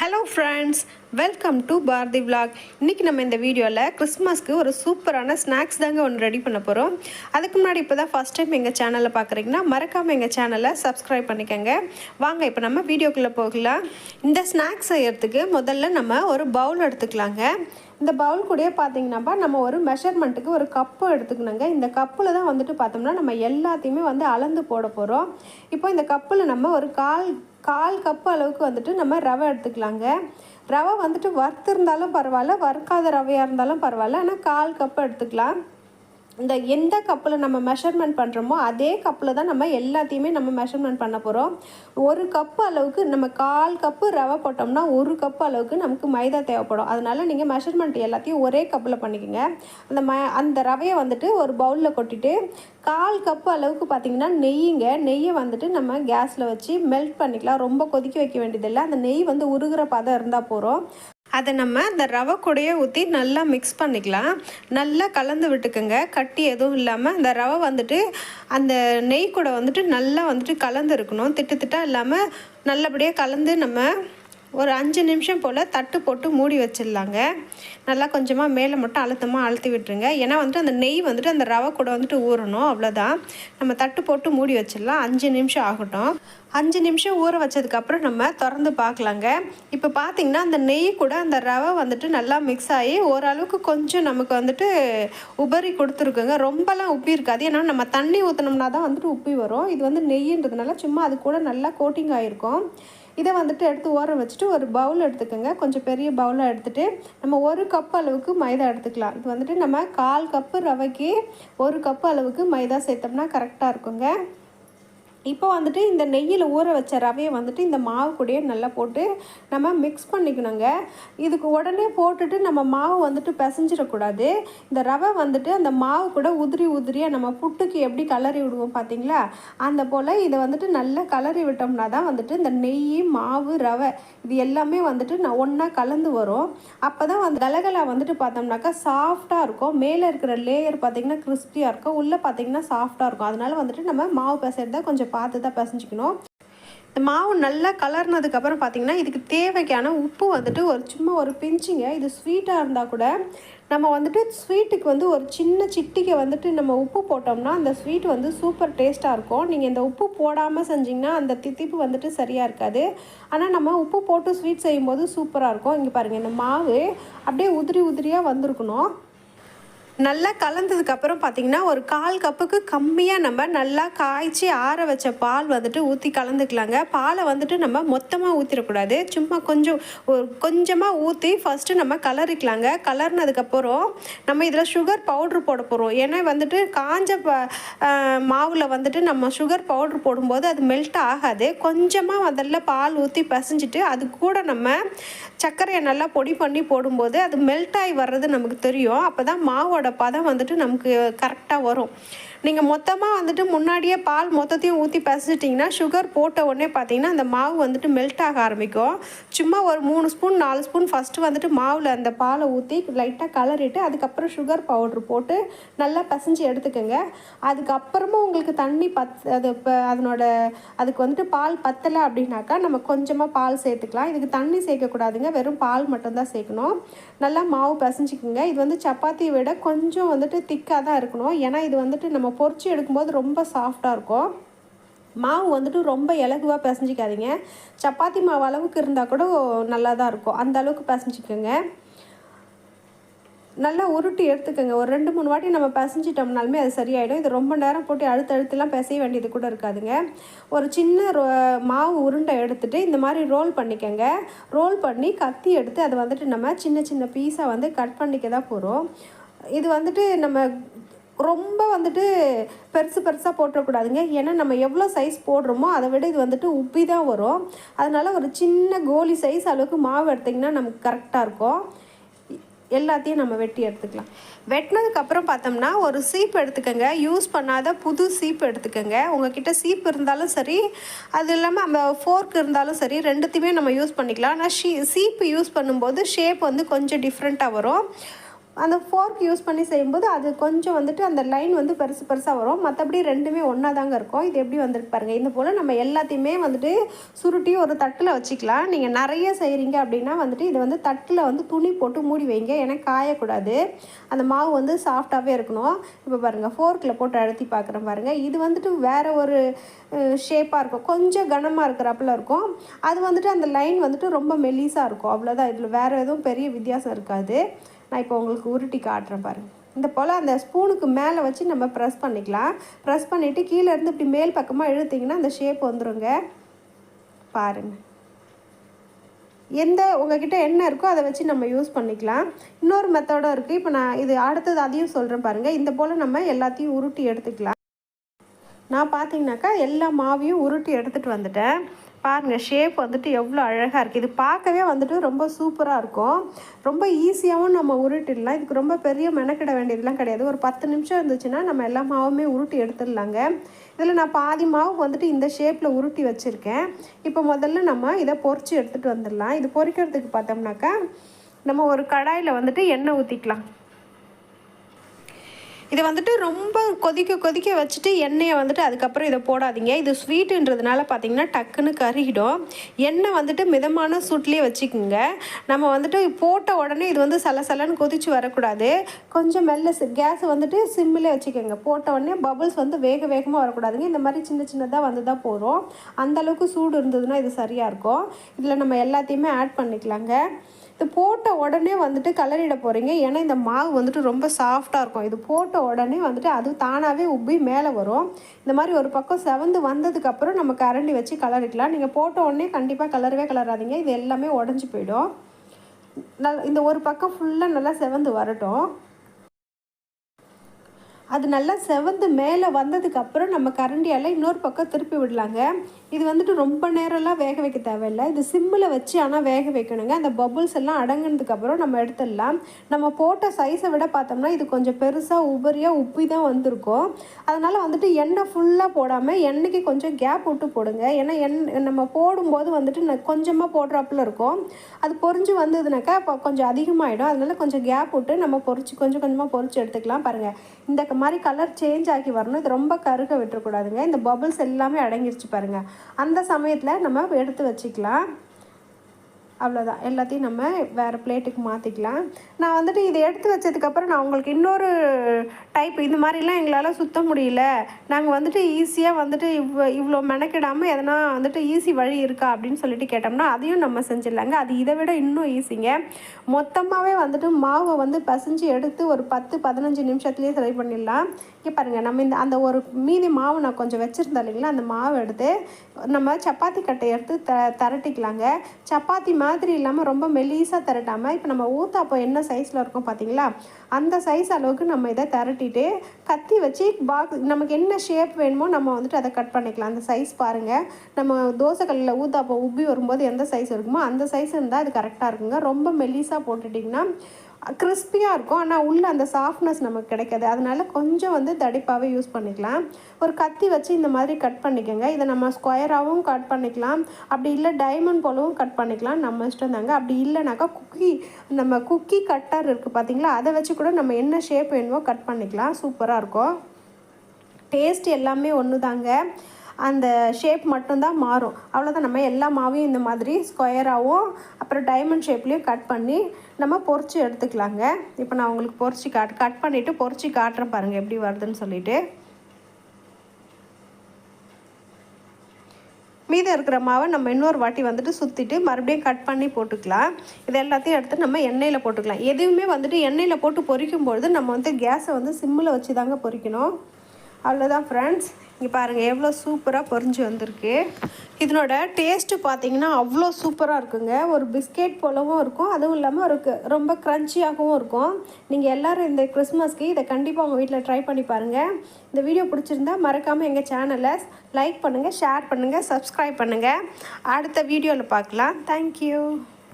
Hello friends welcome to Bharathi vlog இன்றைக்கி நம்ம இந்த வீடியோவில் கிறிஸ்மஸ்க்கு ஒரு சூப்பரான ஸ்நாக்ஸ் தாங்க ஒன்று ரெடி பண்ண போகிறோம் அதுக்கு முன்னாடி இப்போ தான் ஃபஸ்ட் டைம் எங்கள் சேனலை பார்க்குறீங்கன்னா மறக்காமல் எங்கள் சேனலை சப்ஸ்கிரைப் பண்ணிக்கோங்க. வாங்க இப்போ நம்ம வீடியோக்குள்ளே போகலாம். இந்த ஸ்நாக்ஸ் செய்யறதுக்கு முதல்ல நம்ம ஒரு பவுல் எடுத்துக்கலாங்க. இந்த பவுல் கூடயே பார்த்தீங்கன்னாப்பா நம்ம ஒரு மெஷர்மெண்ட்டுக்கு ஒரு கப்பு எடுத்துக்கணுங்க. இந்த கப்பில் தான் வந்துட்டு பார்த்தோம்னா நம்ம எல்லாத்தையுமே வந்து அளந்து போட போகிறோம் இப்போ இந்த கப்பில் நம்ம ஒரு கால் கால் கப்பு அளவுக்கு வந்துட்டு நம்ம ரவை எடுத்துக்கலாங்க. ரவை வந்துட்டு வறுத்து இருந்தாலும் பரவாயில்ல வறுக்காத ரவையாக இருந்தாலும் பரவாயில்ல ஆனால் கால் கப்பு எடுத்துக்கலாம். இந்த எந்த கப்பில் நம்ம மெஷர்மெண்ட் பண்ணுறோமோ அதே கப்பில் தான் நம்ம எல்லாத்தையுமே நம்ம மெஷர்மெண்ட் பண்ண போகிறோம் ஒரு கப்பு அளவுக்கு நம்ம கால் கப்பு ரவை போட்டோம்னா ஒரு கப்பு அளவுக்கு நமக்கு மைதா தேவைப்படும். அதனால் நீங்கள் மெஷர்மெண்ட் எல்லாத்தையும் ஒரே கப்பில் பண்ணிக்கோங்க. அந்த ம அந்த ரவையை வந்துட்டு ஒரு பவுலில் கொட்டிட்டு கால் கப்பு அளவுக்கு பார்த்தீங்கன்னா நெய்யுங்க. நெய்யை வந்துட்டு நம்ம கேஸில் வச்சு மெல்ட் பண்ணிக்கலாம். ரொம்ப கொதிக்க வைக்க வேண்டியதில்லை. அந்த நெய் வந்து உருகிற பதம் இருந்தால் போகிறோம் அதை நம்ம அந்த ரவை கூடையே ஊற்றி நல்லா மிக்ஸ் பண்ணிக்கலாம். நல்லா கலந்து விட்டுக்குங்க. கட்டி எதுவும் இல்லாமல் அந்த ரவை வந்துட்டு அந்த நெய் கூட வந்துட்டு நல்லா வந்துட்டு கலந்து இருக்கணும். திட்டு திட்டம் இல்லாமல் நல்லபடியாக கலந்து நம்ம ஒரு அஞ்சு நிமிஷம் போல் தட்டு போட்டு மூடி வச்சிடலாங்க. நல்லா கொஞ்சமாக மேலே மட்டும் அழுத்தமாக அழுத்தி விட்டுருங்க. ஏன்னா வந்துட்டு அந்த நெய் வந்துட்டு அந்த ரவை கூட வந்துட்டு ஊறணும். அவ்வளோதான் நம்ம தட்டு போட்டு மூடி வச்சிடலாம். அஞ்சு நிமிஷம் ஆகட்டும். அஞ்சு நிமிஷம் ஊற வச்சதுக்கப்புறம் நம்ம திறந்து பார்க்கலாங்க. இப்போ பார்த்தீங்கன்னா அந்த நெய் கூட அந்த ரவை வந்துட்டு நல்லா மிக்ஸ் ஆகி ஓரளவுக்கு கொஞ்சம் நமக்கு வந்துட்டு உபரி கொடுத்துருக்குங்க. ரொம்பலாம் உப்பி இருக்காது. ஏன்னா நம்ம தண்ணி ஊற்றினோம்னா தான் வந்துட்டு உப்பி வரும். இது வந்து நெய்ன்றதுனால சும்மா அது கூட நல்லா கோட்டிங் ஆகிருக்கும் இதை வந்துட்டு எடுத்து ஓரம் வச்சுட்டு ஒரு பவுல் எடுத்துக்கோங்க. கொஞ்சம் பெரிய பவுலாக எடுத்துகிட்டு நம்ம ஒரு கப் அளவுக்கு மைதா எடுத்துக்கலாம். இது வந்துட்டு நம்ம கால் கப்பு ரவைக்கு ஒரு கப்பு அளவுக்கு மைதா சேர்த்தோம்னா கரெக்டாக இருக்குங்க. இப்போ வந்துட்டு இந்த நெய்யில் ஊற வச்ச ரவையை வந்துட்டு இந்த மாவு கூடயே நல்லா போட்டு நம்ம மிக்ஸ் பண்ணிக்கணுங்க. இதுக்கு உடனே போட்டுட்டு நம்ம மாவு வந்துட்டு பிசைஞ்சிடக்கூடாது. இந்த ரவை வந்துட்டு அந்த மாவு கூட உதிரி உதிரியாக நம்ம புட்டுக்கு எப்படி கலரி விடுவோம் பார்த்தீங்களா? அந்த போல் இதை வந்துட்டு நல்லா கலரி விட்டோம்னா தான் வந்துட்டு இந்த நெய் மாவு ரவை இது எல்லாமே வந்துட்டு நான் ஒன்றா கலந்து வரும். அப்போ தான் வந்து கலகலா வந்துட்டு பார்த்தோம்னாக்கா சாஃப்டாக இருக்கும். மேலே இருக்கிற லேயர் பார்த்தீங்கன்னா கிறிஸ்பியாக இருக்கும். உள்ளே பார்த்தீங்கன்னா சாஃப்டாக இருக்கும். அதனால் வந்துட்டு நம்ம மாவு பிசைறத கொஞ்சம் பார்த்து தான் பிசைஞ்சிக்கணும். இந்த மாவு நல்லா கலர்னதுக்கப்புறம் பார்த்தீங்கன்னா இதுக்கு தேவைக்கான உப்பு வந்துட்டு ஒரு சும்மா ஒரு பிஞ்சுங்க. இது ஸ்வீட்டாக இருந்தால் கூட நம்ம வந்துட்டு ஸ்வீட்டுக்கு வந்து ஒரு சின்ன சிட்டிக்கை வந்துட்டு நம்ம உப்பு போட்டோம்னா அந்த ஸ்வீட் வந்து சூப்பர் டேஸ்ட்டாக இருக்கும். நீங்கள் இந்த உப்பு போடாமல் செஞ்சிங்கன்னா அந்த தித்திப்பு வந்துட்டு சரியாக இருக்காது. ஆனால் நம்ம உப்பு போட்டு ஸ்வீட் செய்யும்போது சூப்பராக இருக்கும். இங்கே பாருங்கள் இந்த மாவு அப்படியே உதிரி உதிரியாக வந்திருக்கணும். நல்லா கலந்ததுக்கப்புறம் பார்த்தீங்கன்னா ஒரு கால் கப்புக்கு கம்மியாக நம்ம நல்லா காய்ச்சி ஆற வச்ச பால் வந்துட்டு ஊற்றி கலந்துக்கலாங்க. பாலை வந்துட்டு நம்ம மொத்தமாக ஊற்றிடக்கூடாது சும்மா கொஞ்சம் ஒரு கொஞ்சமாக ஊற்றி ஃபஸ்ட்டு நம்ம கலரிக்கலாங்க. கலர்னதுக்கப்புறம் நம்ம இதில் சுகர் பவுட்ரு போட போகிறோம் ஏன்னா வந்துட்டு காஞ்ச ப மாவில் வந்துட்டு நம்ம சுகர் பவுட்ரு போடும்போது அது மெல்ட் ஆகாது. கொஞ்சமாக அதில் பால் ஊற்றி பசைஞ்சிட்டு அது கூட நம்ம சர்க்கரையை நல்லா பொடி பண்ணி போடும்போது அது மெல்ட் ஆகி வர்றது நமக்கு தெரியும். அப்போ தான் மாவோட பதம் வந்துட்டு நமக்கு கரெக்டாக வரும். நீங்கள் மொத்தமாக வந்துட்டு முன்னாடியே பால் மொத்தத்தையும் ஊற்றி பசிச்சிட்டிங்கன்னா சுகர் போட்ட உடனே பார்த்தீங்கன்னா அந்த மாவு வந்துட்டு மெல்ட் ஆக ஆரம்பிக்கும். சும்மா ஒரு மூணு ஸ்பூன் நாலு ஸ்பூன் ஃபஸ்ட்டு வந்துட்டு மாவில் அந்த பாலை ஊற்றி லைட்டாக கலரிட்டு அதுக்கப்புறம் சுகர் பவுட்ரு போட்டு நல்லா பசைஞ்சு எடுத்துக்கோங்க. அதுக்கப்புறமா உங்களுக்கு தண்ணி பத் அது இப்போ அதனோட அதுக்கு வந்துட்டு பால் பத்தலை அப்படின்னாக்கா நம்ம கொஞ்சமாக பால் சேர்த்துக்கலாம். இதுக்கு தண்ணி சேர்க்கக்கூடாதுங்க வெறும் பால் மட்டும்தான் சேர்க்கணும். நல்லா மாவு பசைஞ்சிக்கோங்க. இது வந்து சப்பாத்தியை விட கொஞ்சம் வந்துட்டு திக்காக தான் இருக்கணும். ஏன்னா இது வந்துட்டு நம்ம பொரிச்சு எடுக்கும்போது ரொம்ப சாஃப்டாக இருக்கும். மாவு வந்துட்டு ரொம்ப இலகுவாக பிசைஞ்சிக்காதீங்க. சப்பாத்தி மாவு அளவுக்கு இருந்தால் கூட நல்லா தான் இருக்கும். அந்த அளவுக்கு பிசைஞ்சிக்கோங்க. நல்லா உருட்டி எடுத்துக்கோங்க. ஒரு ரெண்டு மூணு வாட்டி நம்ம பிசைஞ்சிட்டோம்னாலுமே அது சரியாயிடும். இது ரொம்ப நேரம் போட்டு அழுத்த அழுத்துலாம் பிசைய வேண்டியது கூட இருக்காதுங்க. ஒரு சின்ன ரோ மாவு உருண்டை எடுத்துகிட்டு இந்த மாதிரி ரோல் பண்ணிக்கோங்க. ரோல் பண்ணி கத்தி எடுத்து அதை வந்துட்டு நம்ம சின்ன சின்ன பீஸாக வந்து கட் பண்ணிக்க தான் போகிறோம் இது வந்துட்டு நம்ம ரொம்ப வந்துட்டு பெருசு பெருசாக போட்டுறக்கூடாதுங்க. ஏன்னா நம்ம எவ்வளோ சைஸ் போடுறோமோ அதை விட இது வந்துட்டு உப்பி தான் வரும். அதனால் ஒரு சின்ன கோலி சைஸ் அளவுக்கு மாவு எடுத்திங்கன்னா நமக்கு கரெக்டாக இருக்கும். எல்லாத்தையும் நம்ம வெட்டி எடுத்துக்கலாம். வெட்டினதுக்கப்புறம் பார்த்தோம்னா ஒரு சீப் எடுத்துக்கோங்க. யூஸ் பண்ணாத புது சீப் எடுத்துக்கோங்க. உங்ககிட்ட சீப் இருந்தாலும் சரி அது இல்லாமல் அந்த ஃபோர்க் இருந்தாலும் சரி ரெண்டுத்தையுமே நம்ம யூஸ் பண்ணிக்கலாம். ஆனால் ஷீ சீப்பு யூஸ் பண்ணும்போது ஷேப் வந்து கொஞ்சம் டிஃப்ரெண்ட்டாக வரும். அந்த ஃபோர்க் யூஸ் பண்ணி செய்யும்போது அது கொஞ்சம் வந்துட்டு அந்த லைன் வந்து பெருசு பெருசாக வரும். மற்றபடி ரெண்டுமே ஒன்றா தாங்க இருக்கும். இது எப்படி வந்துட்டு பாருங்கள் இந்த போல் நம்ம எல்லாத்தையுமே வந்துட்டு சுருட்டி ஒரு தட்டில் வச்சுக்கலாம். நீங்கள் நிறைய செய்கிறீங்க அப்படின்னா வந்துட்டு இது வந்து தட்டில் வந்து துணி போட்டு மூடி வைங்க. ஏன்னா காயக்கூடாது. அந்த மாவு வந்து சாஃப்டாகவே இருக்கணும். இப்போ பாருங்கள் ஃபோர்க்கில் போட்டு அழுத்தி பார்க்குறேன் பாருங்கள் இது வந்துட்டு வேறு ஒரு ஷேப்பாக இருக்கும். கொஞ்சம் கனமாக இருக்கிறப்பல இருக்கும். அது வந்துட்டு அந்த லைன் வந்துட்டு ரொம்ப மெலிசாக இருக்கும். அவ்வளோதான் இதில் வேறு எதுவும் பெரிய வித்தியாசம் இருக்காது. நான் இப்போ உங்களுக்கு உருட்டி காட்டுறேன் பாருங்கள் இந்த போல் அந்த ஸ்பூனுக்கு மேலே வச்சு நம்ம ப்ரெஸ் பண்ணிக்கலாம். ப்ரெஸ் பண்ணிவிட்டு கீழேருந்து இப்படி மேல் பக்கமாக இழுத்திங்கன்னா அந்த ஷேப் வந்துடுங்க பாருங்கள் எந்த உங்ககிட்ட என்ன இருக்கோ அதை வச்சு நம்ம யூஸ் பண்ணிக்கலாம். இன்னொரு மெத்தடும் இருக்குது இப்போ நான் இது அடுத்தது அதையும் சொல்கிறேன் பாருங்கள் இந்த போல் நம்ம எல்லாத்தையும் உருட்டி எடுத்துக்கலாம். நான் பார்த்தீங்கன்னாக்கா எல்லா மாவையும் உருட்டி எடுத்துகிட்டு வந்துட்டேன். பாருங்கள் ஷேப் வந்துட்டு எவ்வளோ அழகாக இருக்குது இது பார்க்கவே வந்துட்டு ரொம்ப சூப்பராக இருக்கும். ரொம்ப ஈஸியாகவும் நம்ம உருட்டிடலாம் இதுக்கு ரொம்ப பெரிய மெனக்கிட வேண்டியதுலாம் கிடையாது. ஒரு பத்து நிமிஷம் இருந்துச்சுன்னா நம்ம எல்லா மாவுமே உருட்டி எடுத்துடலாங்க. இதில் நான் பாதி மாவு வந்துட்டு இந்த ஷேப்பில் உருட்டி வச்சுருக்கேன். இப்போ முதல்ல நம்ம இதை பொறிச்சு எடுத்துகிட்டு வந்துடலாம். இது பொறிக்கிறதுக்கு பார்த்தோம்னாக்கா நம்ம ஒரு கடாயில் வந்துட்டு எண்ணெய் ஊற்றிக்கலாம் இதை வந்துட்டு ரொம்ப கொதிக்க கொதிக்க வச்சுட்டு எண்ணெயை வந்துட்டு அதுக்கப்புறம் இதை போடாதீங்க. இது ஸ்வீட்டுன்றதுனால பார்த்தீங்கன்னா டக்குன்னு கருகிடும். எண்ணெய் வந்துட்டு மிதமான சூட்லேயே வச்சுக்கோங்க. நம்ம வந்துட்டு போட்ட உடனே இது வந்து சலசலன்னு கொதிச்சு வரக்கூடாது. கொஞ்சம் மெல்ல கேஸ் வந்துட்டு சிம்மில் வச்சுக்கோங்க. போட்ட உடனே பபுள்ஸ் வந்து வேக வேகமாக வரக்கூடாதுங்க. இந்த மாதிரி சின்ன சின்னதாக வந்து தான் போகிறோம் அந்தளவுக்கு சூடு இருந்ததுன்னா இது சரியாக இருக்கும். இதில் நம்ம எல்லாத்தையுமே ஆட் பண்ணிக்கலாங்க. இது போட்ட உடனே வந்துட்டு கலரிட போகிறீங்க ஏன்னா இந்த மாவு வந்துட்டு ரொம்ப சாஃப்டாக இருக்கும். இது போட்ட உடனே வந்துட்டு அது தானாகவே உப்பி மேலே வரும். இந்த மாதிரி ஒரு பக்கம் செவந்து வந்ததுக்கப்புறம் நம்ம கரண்டி வச்சு கலரிக்கலாம் நீங்கள் போட்ட உடனே கண்டிப்பாக கலரவே கலராதிங்க இது எல்லாமே உடஞ்சி போயிடும். நல் இந்த ஒரு பக்கம் ஃபுல்லாக நல்லா செவந்து வரட்டும். அது நல்லா செவந்து மேலே வந்ததுக்கப்புறம் நம்ம கரண்டியால் இன்னொரு பக்கம் திருப்பி விடலாங்க. இது வந்துட்டு ரொம்ப நேரம்லாம் வேக வைக்க தேவையில்லை. இது சிம்மில் வச்சு ஆனால் வேக வைக்கணுங்க. அந்த பபுள்ஸ் எல்லாம் அடங்கினதுக்கப்புறம் நம்ம எடுத்துடலாம். நம்ம போட்ட சைஸை விட பார்த்தோம்னா இது கொஞ்சம் பெருசாக உபரியாக உப்பி தான் வந்திருக்கும். அதனால் வந்துட்டு எண்ணெய் ஃபுல்லாக போடாமல் எண்ணெய்க்கு கொஞ்சம் கேப் விட்டு போடுங்க. ஏன்னா எண் நம்ம போடும்போது வந்துட்டு கொஞ்சமாக போடுறாப்புல இருக்கும். அது பொறிஞ்சு வந்ததுனாக்கா இப்போ கொஞ்சம் அதிகமாகிடும் அதனால கொஞ்சம் கேப் விட்டு நம்ம பொறிச்சு கொஞ்சம் கொஞ்சமாக பொறிச்சு எடுத்துக்கலாம் பாருங்கள் இந்த மாதிரி கலர் சேஞ்ச் ஆகி வரணும். இது ரொம்ப கருக விட்டுறக்கூடாதுங்க. இந்த பபுள்ஸ் எல்லாமே அடங்கிடுச்சு பாருங்கள் அந்த சமயத்தில் நம்ம எடுத்து வச்சுக்கலாம். அவ்வளோதான் எல்லாத்தையும் நம்ம வேறு பிளேட்டுக்கு மாற்றிக்கலாம் நான் வந்துட்டு இதை எடுத்து வச்சதுக்கப்புறம் நான் உங்களுக்கு இன்னொரு டைப் இந்த மாதிரிலாம் எங்களால் சுத்த முடியல. நாங்கள் வந்துட்டு ஈஸியாக வந்துட்டு இவ் இவ்வளோ மெனக்கிடாமல் எதனா வந்துட்டு ஈஸி வழி இருக்கா அப்படின்னு சொல்லிட்டு கேட்டோம்னா அதையும் நம்ம செஞ்சிடலாங்க. அது இதை விட இன்னும் ஈஸிங்க மொத்தமாகவே வந்துட்டு மாவை வந்து பசைஞ்சு எடுத்து ஒரு பத்து பதினஞ்சு நிமிஷத்துலேயே சரி பண்ணிடலாம். இங்கே பாருங்கள் நம்ம இந்த அந்த ஒரு மீதி மாவு நான் கொஞ்சம் வச்சுருந்தேன் இல்லைங்களா? அந்த மாவு எடுத்து நம்ம சப்பாத்தி கட்டை எடுத்து த திரட்டிக்கலாங்க. சப்பாத்தி மாதிரி இல்லாமல் ரொம்ப மெலீஸாக திரட்டாமல் இப்போ நம்ம ஊத்தாப்பம் என்ன சைஸில் இருக்கும் பார்த்தீங்களா அந்த சைஸ் அளவுக்கு நம்ம இதை திரட்டிட்டு கத்தி வச்சு பாக்ஸ் நமக்கு என்ன ஷேப் வேணுமோ நம்ம வந்துட்டு அதை கட் பண்ணிக்கலாம். அந்த சைஸ் பாருங்கள் நம்ம தோசைக்கல்லில் ஊத்தாப்பம் உப்பி வரும்போது எந்த சைஸ் இருக்குமோ அந்த சைஸ் இருந்தால் அது கரெக்டாக இருக்குங்க. ரொம்ப மெலீஸாக போட்டுட்டிங்கன்னா கிறிஸ்பியாக இருக்கும். ஆனால் உள்ளே அந்த சாஃப்ட்னஸ் நமக்கு கிடைக்காது. அதனால் கொஞ்சம் வந்து தடிப்பாகவே யூஸ் பண்ணிக்கலாம். ஒரு கத்தி வச்சு இந்த மாதிரி கட் பண்ணிக்கோங்க. இதை நம்ம ஸ்கொயராகவும் கட் பண்ணிக்கலாம். அப்படி இல்லை டைமண்ட் போலவும் கட் பண்ணிக்கலாம். நம்ம இஷ்டம் தாங்க. அப்படி இல்லைனாக்கா குக்கி நம்ம குக்கி கட்டர் இருக்குது பார்த்தீங்களா அதை வச்சு கூட நம்ம என்ன ஷேப் வேணுமோ கட் பண்ணிக்கலாம். சூப்பராக இருக்கும். டேஸ்ட் எல்லாமே ஒன்று தாங்க. அந்த ஷேப் மட்டும்தான் மாறும். அவ்வளோதான் நம்ம எல்லா மாவையும் இந்த மாதிரி ஸ்கொயராகவும் அப்புறம் டைமண்ட் ஷேப்லேயும் கட் பண்ணி நம்ம பொறிச்சு எடுத்துக்கலாங்க. இப்போ நான் உங்களுக்கு பொறிச்சு காட் கட் பண்ணிவிட்டு பொறிச்சு காட்டுறேன் பாருங்கள் எப்படி வருதுன்னு சொல்லிட்டு. மீதம் இருக்கிற மாவை நம்ம இன்னொரு வாட்டி வந்துட்டு சுற்றிட்டு மறுபடியும் கட் பண்ணி போட்டுக்கலாம். இது எல்லாத்தையும் எடுத்து நம்ம எண்ணெயில் போட்டுக்கலாம். எதுவுமே வந்துட்டு எண்ணெயில் போட்டு பொரிக்கும் பொழுது நம்ம வந்து கேஸை வந்து சிம்மில் வச்சு தாங்க பொரிக்கணும் அவ்வளோதான் ஃப்ரெண்ட்ஸ் இங்கே பாருங்கள் எவ்வளோ சூப்பராக பொறிஞ்சு வந்திருக்கு. இதனோட டேஸ்ட்டு பார்த்தீங்கன்னா அவ்வளோ சூப்பராக இருக்குங்க. ஒரு பிஸ்கெட் போலவும் இருக்கும். அதுவும் இல்லாமல் ஒரு ரொம்ப க்ரன்ச்சியாகவும் இருக்கும். நீங்கள் எல்லோரும் இந்த கிறிஸ்மஸ்க்கு இதை கண்டிப்பாக உங்கள் வீட்டில் ட்ரை பண்ணி பாருங்கள் இந்த வீடியோ பிடிச்சிருந்தா மறக்காமல் எங்கள் சேனலை லைக் பண்ணுங்கள் ஷேர் பண்ணுங்கள் சப்ஸ்கிரைப் பண்ணுங்கள் அடுத்த வீடியோவில் பார்க்கலாம். தேங்க்யூ